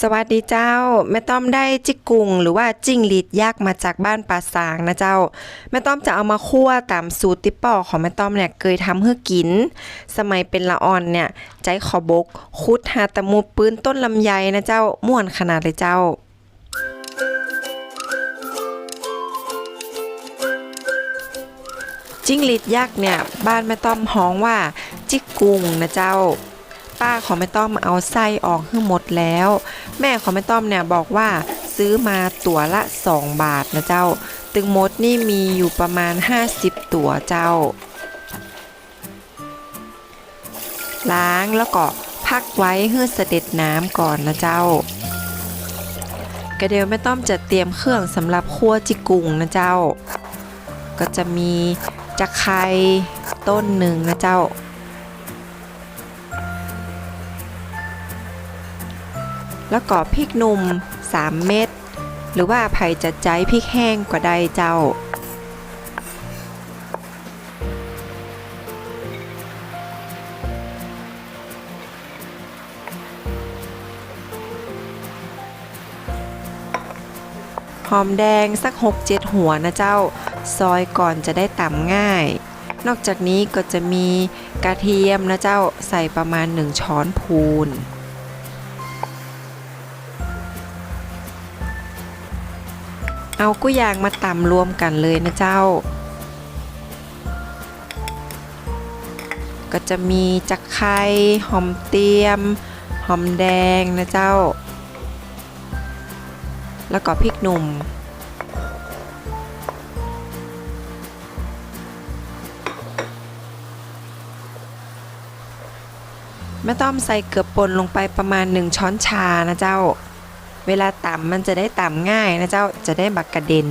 สวัสดีเจ้า แม่ต้อมได้จิกกุงหรือว่าจิ้งหรีดยักษ์มาจากบ้านป่าสางนะเจ้า แม่ต้อมจะเอามาคั่วตามสูตรติป่อของแม่ต้อมเนี่ยเคยทำให้กิน สมัยเป็นละอ่อนเนี่ย ใจขอบก คุดหาตะมูปืนต้นลำไยนะเจ้าม่วนขนาดเลยเจ้าจิ้งหรีดยักษ์เนี่ยบ้านแม่ต้อมฮ้องว่าจิกกุงนะเจ้า ป้าของแม่ต้อมเอาไส้ออกให้หมดแล้ว แม่ของแม่ต้อมเนี่ยบอกว่าซื้อมาตัวละ 2 บาทนะเจ้า ตึงมดนี่มีอยู่ประมาณ 50 ตัวเจ้า ล้างแล้วก็พักไว้เพื่อเสด็จน้ำก่อนนะเจ้ากระเดียวแม่ต้อมจะเตรียมเครื่องสำหรับคั่วจิกุงนะเจ้า ก็จะมีจะไคร้ต้นหนึ่งนะเจ้า แล้วก็พริกหนุ่ม 3 เม็ดหรือว่าไผ่จะใจพริกแห้งก็ได้เจ้า หอมแดงสัก 6-7 หัวนะเจ้า ซอยก่อนจะได้ตำง่าย นอกจากนี้ก็จะมีกระเทียมนะเจ้าใส่ประมาณ 1 ช้อนพูน เอากุ้ยางมาตำรวมกันเลยนะเจ้า ก็จะมีจักไคร้หอมเตียม หอมแดงนะเจ้า แล้วก็พริกหนุ่มแม่ต้อมใส่เกลือป่นลงไปประมาณ 1 ช้อนชานะเจ้า เวลาต่ำมันจะได้ต่ำง่ายนะเจ้าจะได้บักกระเด็น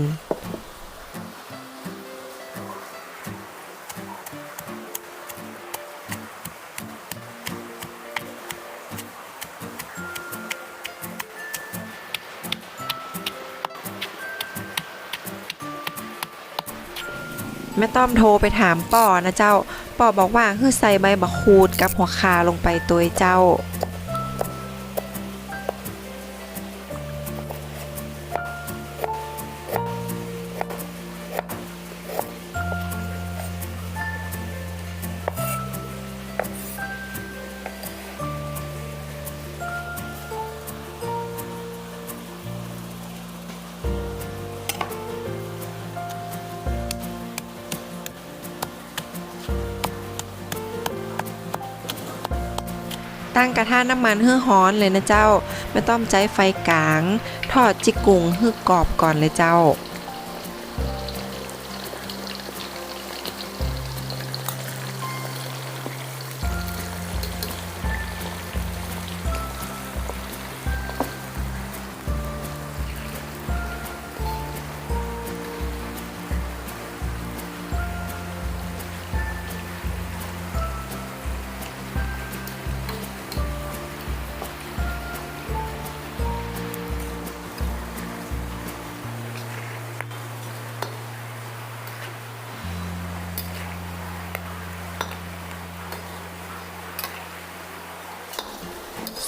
แม่ต้อมโทรไปถามป่อนะเจ้าป่อบอกว่าคือใส่ใบบักคูดกับหัวคาลงไปตัวเจ้า ตั้งกระทะน้ำมันให้ฮ้อนเลยนะเจ้า ไม่ต้องใจไฟกลาง ทอดจิกุงให้กรอบก่อนเลยเจ้า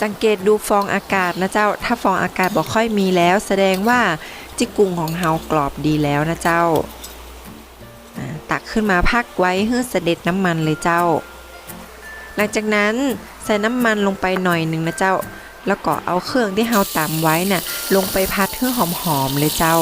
สังเกตดูฟองอากาศนะเจ้า ถ้าฟองอากาศบอกค่อยมีแล้ว แสดงว่าจิกกุงของเฮากรอบดีแล้วนะเจ้า ตักขึ้นมาพักไว้เพื่อเสด็จน้ำมันเลยเจ้า หลังจากนั้นใส่น้ำมันลงไปหน่อยหนึ่งนะเจ้า แล้วก็เอาเครื่องที่เฮาตำไว้น่ะลงไปพัดให้หอมๆเลยเจ้า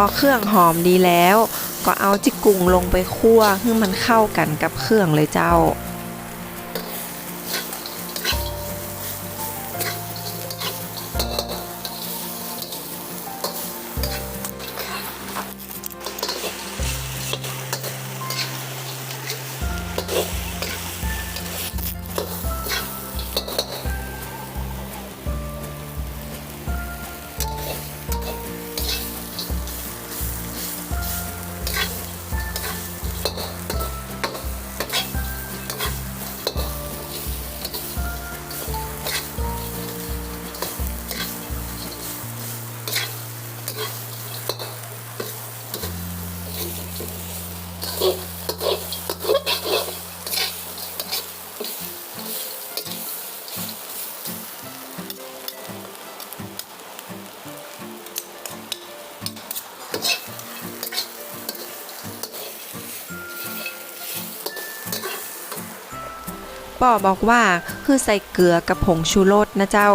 อเครื่องหอมดีแล้ว ก็เอาจิกกุงลงไปคั่วให้มันเข้ากันกับเครื่องเลยเจ้า ป่อบอกว่าคือใส่เกลือกับผงชูรสนะเจ้า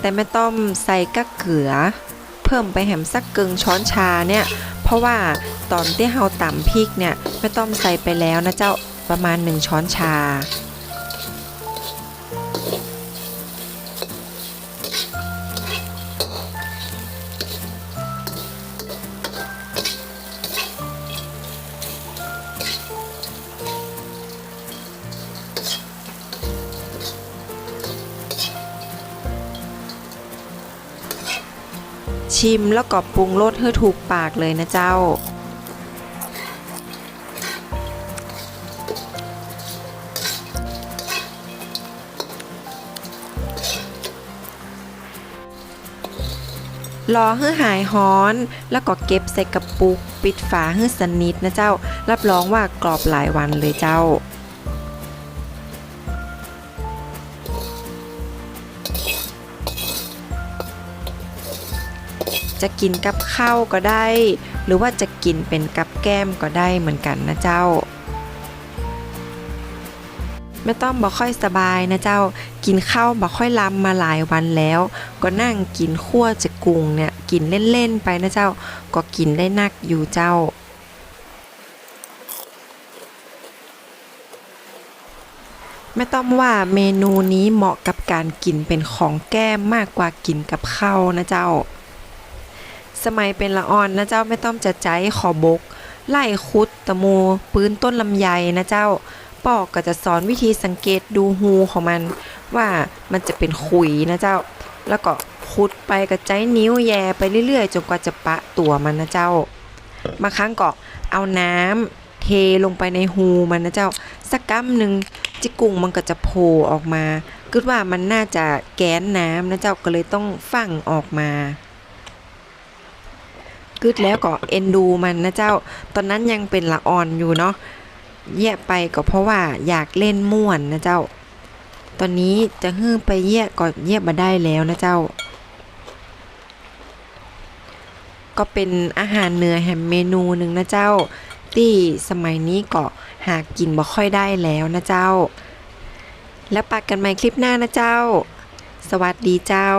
แต่ไม่ต้องใส่กะเกลือ เพิ่มไปแหมสักกึ่งช้อนชาเนี่ย เพราะว่าตอนที่เฮาตำพริกเนี่ยไม่ต้องใส่ไปแล้วนะเจ้าประมาณ 1 ช้อนชา ชิมแล้วก็ปรุงรสให้ถูกปากเลยนะเจ้า รอให้หายฮ้อนแล้วก็เก็บใส่กระปุก ปิดฝาให้สนิทนะเจ้า รับรองว่ากรอบหลายวันเลยเจ้า จะกินกับข้าวก็ได้ หรือว่าจะกินเป็นกับแก้มก็ได้เหมือนกันนะเจ้าไม่ต้องบ่ค่อยสบายนะเจ้า กินข้าวบ่ค่อยลำมาหลายวันแล้ว ก็นั่งกินขั้วจะกุงเนี่ยกินเล่นๆไปนะเจ้า ก็กินได้นักอยู่เจ้า ไม่ต้องว่าเมนูนี้เหมาะกับการกินเป็นของแก้มมากกว่ากินกับข้าวนะเจ้า สมัยเป็นละอ่อนนะเจ้าไม่ต้องจะใจขอบก ไล่คุดตะมูปืนต้นลำไยนะเจ้าปอกก็จะสอนวิธีสังเกตดูหูของมัน ว่ามันจะเป็นขุยนะเจ้า แล้วก็คุดไปกับใจนิ้วแย่ไปเรื่อยๆ จนกว่าจะปะตัวมันนะเจ้าบางครั้งก็เอาน้ำเทลงไปในหูมันนะเจ้า สักกัมหนึ่งจิกุ้งมันก็จะโผล่ออกมาคิดว่ามันน่าจะแก้นน้ำนะเจ้าก็เลยต้องฟั่งออกมา กึดแล้วก็เอ็นดูมันนะเจ้า ตอนนั้นยังเป็นละอ่อนอยู่เนาะแยะไปก็เพราะว่าอยากเล่นม่วนนะเจ้า ตอนนี้จะฮื้อไปแยะก็แยะมาได้แล้วนะเจ้า ก็เป็นอาหารเนื้อแฮมเมนูหนึ่งนะเจ้า ที่สมัยนี้ก็หากินบ่ค่อยได้แล้วนะเจ้า แล้วปากกันใหม่คลิปหน้านะเจ้า สวัสดีเจ้า